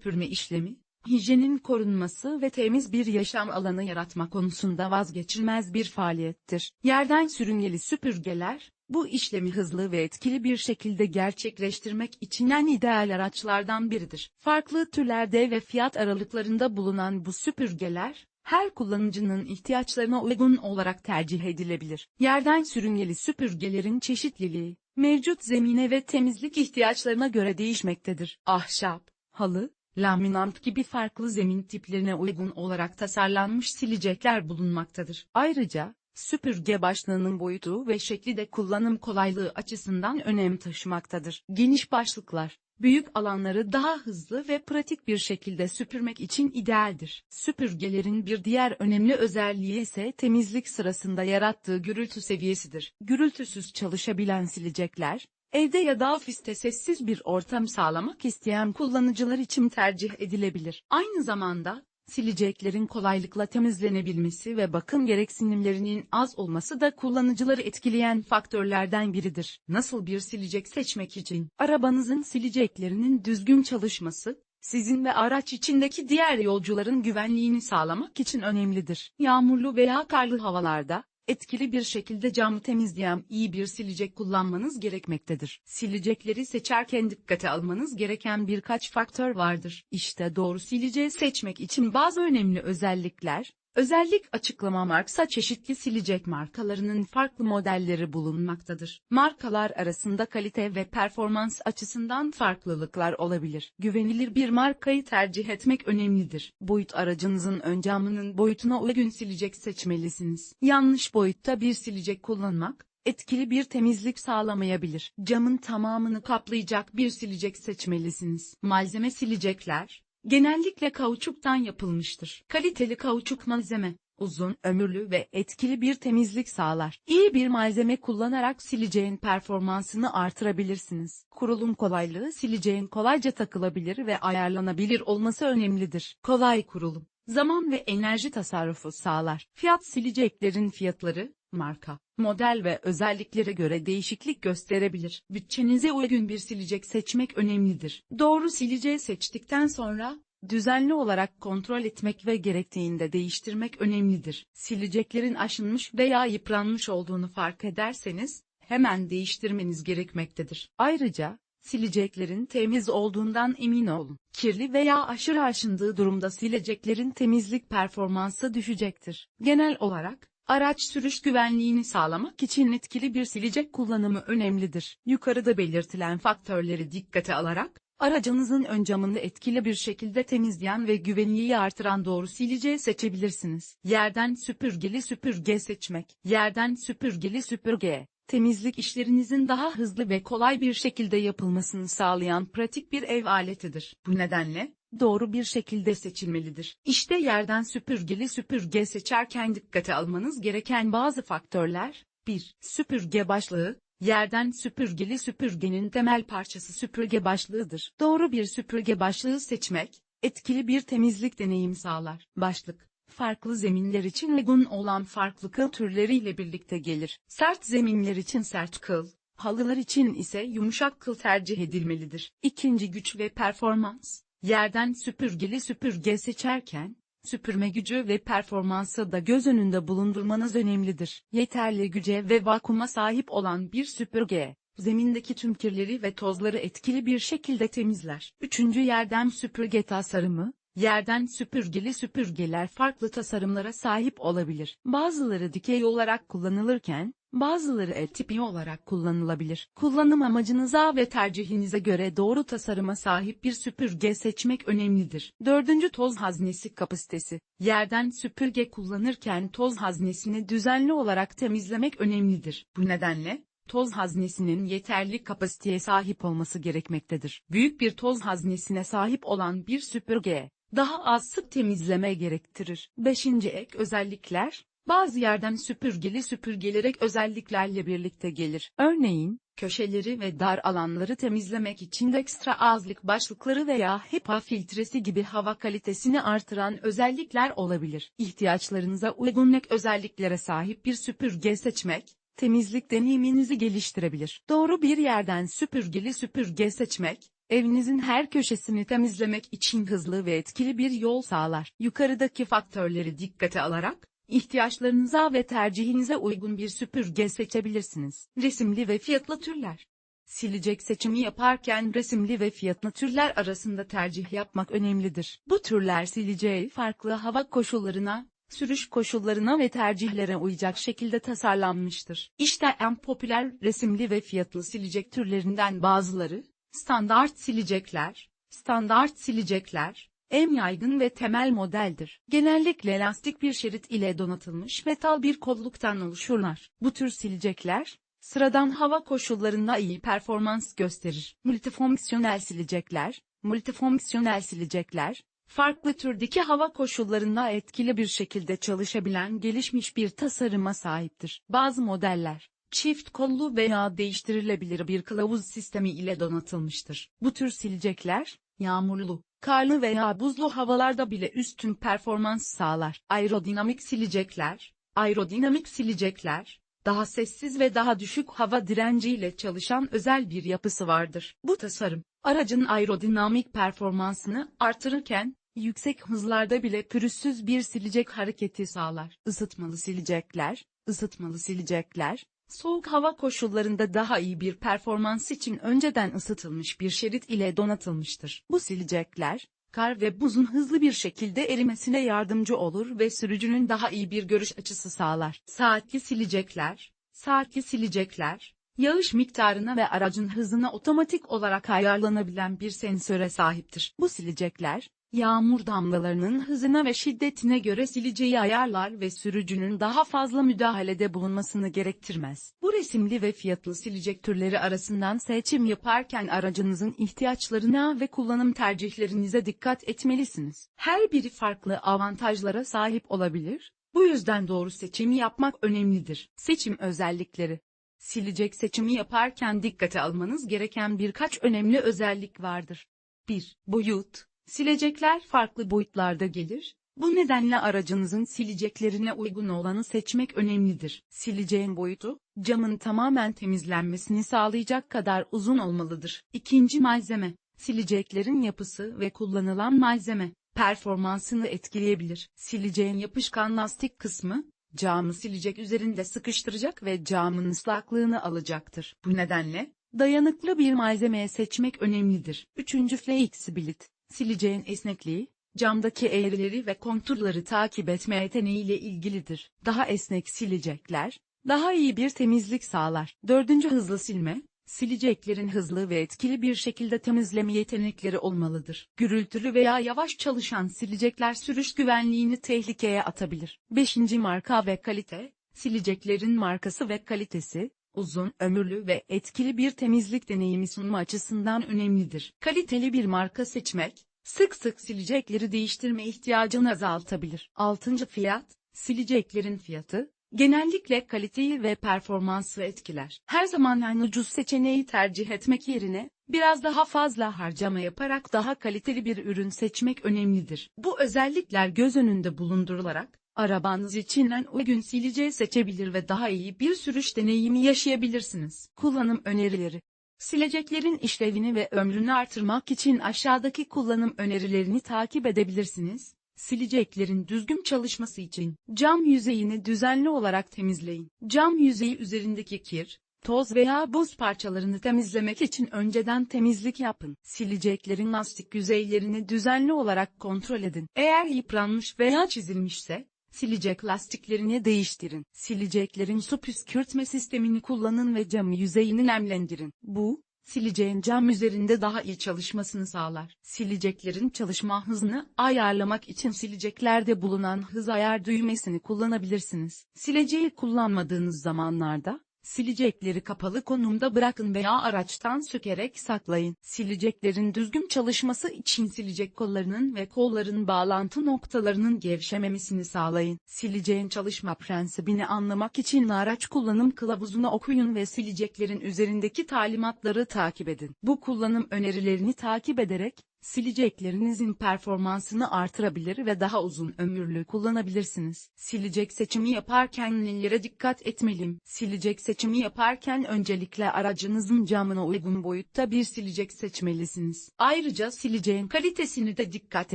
süpürme işlemi, hijyenin korunması ve temiz bir yaşam alanı yaratma konusunda vazgeçilmez bir faaliyettir. Yerden sürüngeli süpürgeler, bu işlemi hızlı ve etkili bir şekilde gerçekleştirmek için en ideal araçlardan biridir. Farklı türlerde ve fiyat aralıklarında bulunan bu süpürgeler, her kullanıcının ihtiyaçlarına uygun olarak tercih edilebilir. Yerden sürüngeli süpürgelerin çeşitliliği, mevcut zemine ve temizlik ihtiyaçlarına göre değişmektedir. Ahşap, halı, laminant gibi farklı zemin tiplerine uygun olarak tasarlanmış silecekler bulunmaktadır. Ayrıca, süpürge başlığının boyutu ve şekli de kullanım kolaylığı açısından önem taşımaktadır. Geniş başlıklar, büyük alanları daha hızlı ve pratik bir şekilde süpürmek için idealdir. Süpürgelerin bir diğer önemli özelliği ise temizlik sırasında yarattığı gürültü seviyesidir. Gürültüsüz çalışabilen silecekler, evde ya da ofiste sessiz bir ortam sağlamak isteyen kullanıcılar için tercih edilebilir. Aynı zamanda, sileceklerin kolaylıkla temizlenebilmesi ve bakım gereksinimlerinin az olması da kullanıcıları etkileyen faktörlerden biridir. Nasıl bir silecek seçmek için? Arabanızın sileceklerinin düzgün çalışması, sizin ve araç içindeki diğer yolcuların güvenliğini sağlamak için önemlidir. Yağmurlu veya karlı havalarda, etkili bir şekilde camı temizleyen iyi bir silecek kullanmanız gerekmektedir. Silecekleri seçerken dikkate almanız gereken birkaç faktör vardır. İşte doğru sileceği seçmek için bazı önemli özellikler, Özellik açıklama marksa çeşitli silecek markalarının farklı modelleri bulunmaktadır. Markalar arasında kalite ve performans açısından farklılıklar olabilir. Güvenilir bir markayı tercih etmek önemlidir. Boyut aracınızın ön camının boyutuna uygun silecek seçmelisiniz. Yanlış boyutta bir silecek kullanmak, etkili bir temizlik sağlamayabilir. Camın tamamını kaplayacak bir silecek seçmelisiniz. Malzeme silecekler, genellikle kauçuktan yapılmıştır. Kaliteli kauçuk malzeme, uzun ömürlü ve etkili bir temizlik sağlar. İyi bir malzeme kullanarak sileceğin performansını artırabilirsiniz. Kurulum kolaylığı sileceğin kolayca takılabilir ve ayarlanabilir olması önemlidir. Kolay kurulum, zaman ve enerji tasarrufu sağlar. Fiyat sileceklerin fiyatları, marka, model ve özelliklere göre değişiklik gösterebilir. Bütçenize uygun bir silecek seçmek önemlidir. Doğru sileceği seçtikten sonra, düzenli olarak kontrol etmek ve gerektiğinde değiştirmek önemlidir. Sileceklerin aşınmış veya yıpranmış olduğunu fark ederseniz, hemen değiştirmeniz gerekmektedir. Ayrıca, sileceklerin temiz olduğundan emin olun. Kirli veya aşırı aşındığı durumda sileceklerin temizlik performansı düşecektir. Genel olarak, Araç sürüş güvenliğini sağlamak için etkili bir silecek kullanımı önemlidir. Yukarıda belirtilen faktörleri dikkate alarak, aracınızın ön camını etkili bir şekilde temizleyen ve güvenliği artıran doğru sileceği seçebilirsiniz. Yerden süpürgeli süpürge seçmek. Yerden süpürgeli süpürge, temizlik işlerinizin daha hızlı ve kolay bir şekilde yapılmasını sağlayan pratik bir ev aletidir. Bu nedenle, doğru bir şekilde seçilmelidir. İşte yerden süpürgeli süpürge seçerken dikkate almanız gereken bazı faktörler, 1. Süpürge başlığı, yerden süpürgeli süpürgenin temel parçası süpürge başlığıdır. Doğru bir süpürge başlığı seçmek, etkili bir temizlik deneyim sağlar. Başlık, farklı zeminler için uygun olan farklı kıl türleriyle birlikte gelir. Sert zeminler için sert kıl, halılar için ise yumuşak kıl tercih edilmelidir. İkinci güç ve performans, Yerden süpürgeli süpürge seçerken, süpürme gücü ve performansı da göz önünde bulundurmanız önemlidir. Yeterli güce ve vakuma sahip olan bir süpürge, zemindeki tüm kirleri ve tozları etkili bir şekilde temizler. Üçüncü yerden süpürge tasarımı, Yerden süpürgeli süpürgeler farklı tasarımlara sahip olabilir. Bazıları dikey olarak kullanılırken, bazıları el tipi olarak kullanılabilir. Kullanım amacınıza ve tercihinize göre doğru tasarıma sahip bir süpürge seçmek önemlidir. Dördüncü toz haznesi kapasitesi. Yerden süpürge kullanırken toz haznesini düzenli olarak temizlemek önemlidir. Bu nedenle, toz haznesinin yeterli kapasiteye sahip olması gerekmektedir. Büyük bir toz haznesine sahip olan bir süpürge, daha az sık temizleme gerektirir. 5. ek özellikler, bazı yerden süpürgeli süpürgelerek özelliklerle birlikte gelir. Örneğin, köşeleri ve dar alanları temizlemek için ekstra azlık başlıkları veya HEPA filtresi gibi hava kalitesini artıran özellikler olabilir. İhtiyaçlarınıza uygun ek özelliklere sahip bir süpürge seçmek, temizlik deneyiminizi geliştirebilir. Doğru bir yerden süpürgeli süpürge seçmek, evinizin her köşesini temizlemek için hızlı ve etkili bir yol sağlar. Yukarıdaki faktörleri dikkate alarak, ihtiyaçlarınıza ve tercihinize uygun bir süpürge seçebilirsiniz. Resimli ve fiyatlı türler. Silecek seçimi yaparken resimli ve fiyatlı türler arasında tercih yapmak önemlidir. Bu türler sileceği farklı hava koşullarına, sürüş koşullarına ve tercihlere uyacak şekilde tasarlanmıştır. İşte en popüler resimli ve fiyatlı silecek türlerinden bazıları, standart silecekler, standart silecekler, en yaygın ve temel modeldir. Genellikle lastik bir şerit ile donatılmış metal bir kolluktan oluşurlar. Bu tür silecekler, sıradan hava koşullarında iyi performans gösterir. Multifonksiyonel silecekler, multifonksiyonel silecekler, farklı türdeki hava koşullarında etkili bir şekilde çalışabilen gelişmiş bir tasarıma sahiptir. Bazı modeller, çift kollu veya değiştirilebilir bir kılavuz sistemi ile donatılmıştır. Bu tür silecekler, yağmurlu, karlı veya buzlu havalarda bile üstün performans sağlar. Aerodinamik silecekler, aerodinamik silecekler, daha sessiz ve daha düşük hava direnciyle çalışan özel bir yapısı vardır. Bu tasarım, aracın aerodinamik performansını artırırken, yüksek hızlarda bile pürüzsüz bir silecek hareketi sağlar. Isıtmalı silecekler, ısıtmalı silecekler, soğuk hava koşullarında daha iyi bir performans için önceden ısıtılmış bir şerit ile donatılmıştır. Bu silecekler, kar ve buzun hızlı bir şekilde erimesine yardımcı olur ve sürücünün daha iyi bir görüş açısı sağlar. Saatli silecekler, saatli silecekler, yağış miktarına ve aracın hızına otomatik olarak ayarlanabilen bir sensöre sahiptir. Bu silecekler, yağmur damlalarının hızına ve şiddetine göre sileceği ayarlar ve sürücünün daha fazla müdahalede bulunmasını gerektirmez. Bu resimli ve fiyatlı silecek türleri arasından seçim yaparken aracınızın ihtiyaçlarına ve kullanım tercihlerinize dikkat etmelisiniz. Her biri farklı avantajlara sahip olabilir, bu yüzden doğru seçimi yapmak önemlidir. Seçim özellikleri Silecek seçimi yaparken dikkate almanız gereken birkaç önemli özellik vardır. 1. Boyut Silecekler farklı boyutlarda gelir, bu nedenle aracınızın sileceklerine uygun olanı seçmek önemlidir. Sileceğin boyutu, camın tamamen temizlenmesini sağlayacak kadar uzun olmalıdır. İkinci malzeme, sileceklerin yapısı ve kullanılan malzeme, performansını etkileyebilir. Sileceğin yapışkan lastik kısmı, camı silecek üzerinde sıkıştıracak ve camın ıslaklığını alacaktır. Bu nedenle, dayanıklı bir malzemeye seçmek önemlidir. Üçüncü flexibility, sileceğin esnekliği, camdaki eğrileri ve konturları takip etme yeteneğiyle ilgilidir. Daha esnek silecekler, daha iyi bir temizlik sağlar. Dördüncü hızlı silme, sileceklerin hızlı ve etkili bir şekilde temizleme yetenekleri olmalıdır. Gürültülü veya yavaş çalışan silecekler sürüş güvenliğini tehlikeye atabilir. Beşinci marka ve kalite, sileceklerin markası ve kalitesi, uzun ömürlü ve etkili bir temizlik deneyimi sunma açısından önemlidir. Kaliteli bir marka seçmek, sık sık silecekleri değiştirme ihtiyacını azaltabilir. 6. Fiyat, sileceklerin fiyatı, genellikle kaliteyi ve performansı etkiler. Her zaman en ucuz seçeneği tercih etmek yerine, biraz daha fazla harcama yaparak daha kaliteli bir ürün seçmek önemlidir. Bu özellikler göz önünde bulundurularak, arabanız için en uygun sileceği seçebilir ve daha iyi bir sürüş deneyimi yaşayabilirsiniz. Kullanım önerileri Sileceklerin işlevini ve ömrünü artırmak için aşağıdaki kullanım önerilerini takip edebilirsiniz. Sileceklerin düzgün çalışması için cam yüzeyini düzenli olarak temizleyin. Cam yüzeyi üzerindeki kir, toz veya buz parçalarını temizlemek için önceden temizlik yapın. Sileceklerin lastik yüzeylerini düzenli olarak kontrol edin. Eğer yıpranmış veya çizilmişse, silecek lastiklerini değiştirin. Sileceklerin su püskürtme sistemini kullanın ve cam yüzeyini nemlendirin. Bu, sileceğin cam üzerinde daha iyi çalışmasını sağlar. Sileceklerin çalışma hızını ayarlamak için sileceklerde bulunan hız ayar düğmesini kullanabilirsiniz. Sileceği kullanmadığınız zamanlarda, Silecekleri kapalı konumda bırakın veya araçtan sökerek saklayın. Sileceklerin düzgün çalışması için silecek kollarının ve kolların bağlantı noktalarının gevşememesini sağlayın. Sileceğin çalışma prensibini anlamak için araç kullanım kılavuzunu okuyun ve sileceklerin üzerindeki talimatları takip edin. Bu kullanım önerilerini takip ederek, Sileceklerinizin performansını artırabilir ve daha uzun ömürlü kullanabilirsiniz. Silecek seçimi yaparken nelere dikkat etmeliyim? Silecek seçimi yaparken öncelikle aracınızın camına uygun boyutta bir silecek seçmelisiniz. Ayrıca sileceğin kalitesini de dikkat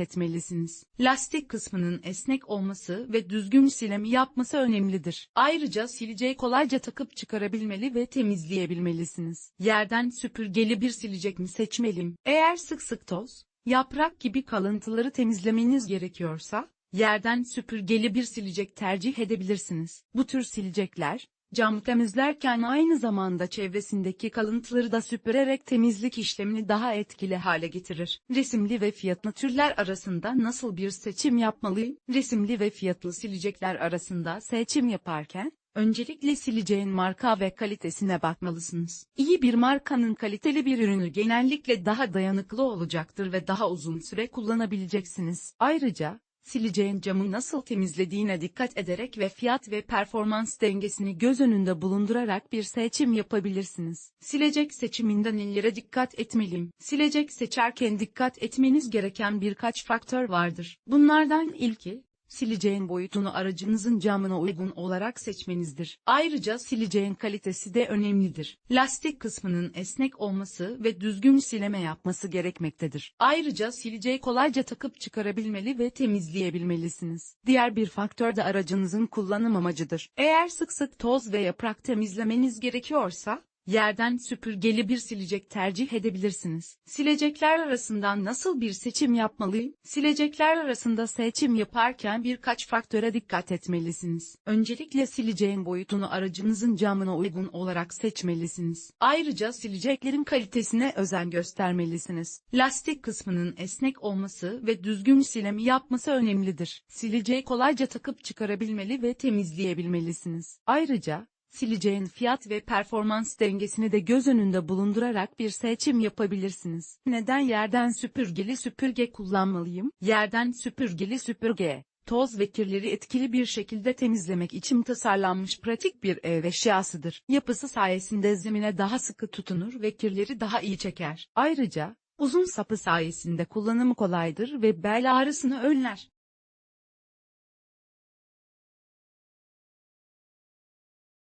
etmelisiniz. Lastik kısmının esnek olması ve düzgün silemi yapması önemlidir. Ayrıca sileceği kolayca takıp çıkarabilmeli ve temizleyebilmelisiniz. Yerden süpürgeli bir silecek mi seçmeliyim? Eğer sık sık toz, yaprak gibi kalıntıları temizlemeniz gerekiyorsa, yerden süpürgeli bir silecek tercih edebilirsiniz. Bu tür silecekler, cam temizlerken aynı zamanda çevresindeki kalıntıları da süpürerek temizlik işlemini daha etkili hale getirir. Resimli ve fiyatlı türler arasında nasıl bir seçim yapmalıyım? Resimli ve fiyatlı silecekler arasında seçim yaparken, Öncelikle sileceğin marka ve kalitesine bakmalısınız. İyi bir markanın kaliteli bir ürünü genellikle daha dayanıklı olacaktır ve daha uzun süre kullanabileceksiniz. Ayrıca, sileceğin camı nasıl temizlediğine dikkat ederek ve fiyat ve performans dengesini göz önünde bulundurarak bir seçim yapabilirsiniz. Silecek seçiminde nelere dikkat etmeliyim? Silecek seçerken dikkat etmeniz gereken birkaç faktör vardır. Bunlardan ilki, sileceğin boyutunu aracınızın camına uygun olarak seçmenizdir. Ayrıca sileceğin kalitesi de önemlidir. Lastik kısmının esnek olması ve düzgün sileme yapması gerekmektedir. Ayrıca sileceği kolayca takıp çıkarabilmeli ve temizleyebilmelisiniz. Diğer bir faktör de aracınızın kullanım amacıdır. Eğer sık sık toz ve yaprak temizlemeniz gerekiyorsa, Yerden süpürgeli bir silecek tercih edebilirsiniz. Silecekler arasından nasıl bir seçim yapmalıyım? Silecekler arasında seçim yaparken birkaç faktöre dikkat etmelisiniz. Öncelikle sileceğin boyutunu aracınızın camına uygun olarak seçmelisiniz. Ayrıca sileceklerin kalitesine özen göstermelisiniz. Lastik kısmının esnek olması ve düzgün silemi yapması önemlidir. Sileceği kolayca takıp çıkarabilmeli ve temizleyebilmelisiniz. Ayrıca, sileceğin fiyat ve performans dengesini de göz önünde bulundurarak bir seçim yapabilirsiniz. Neden yerden süpürgeli süpürge kullanmalıyım? Yerden süpürgeli süpürge, toz ve kirleri etkili bir şekilde temizlemek için tasarlanmış pratik bir ev eşyasıdır. Yapısı sayesinde zemine daha sıkı tutunur ve kirleri daha iyi çeker. Ayrıca, uzun sapı sayesinde kullanımı kolaydır ve bel ağrısını önler.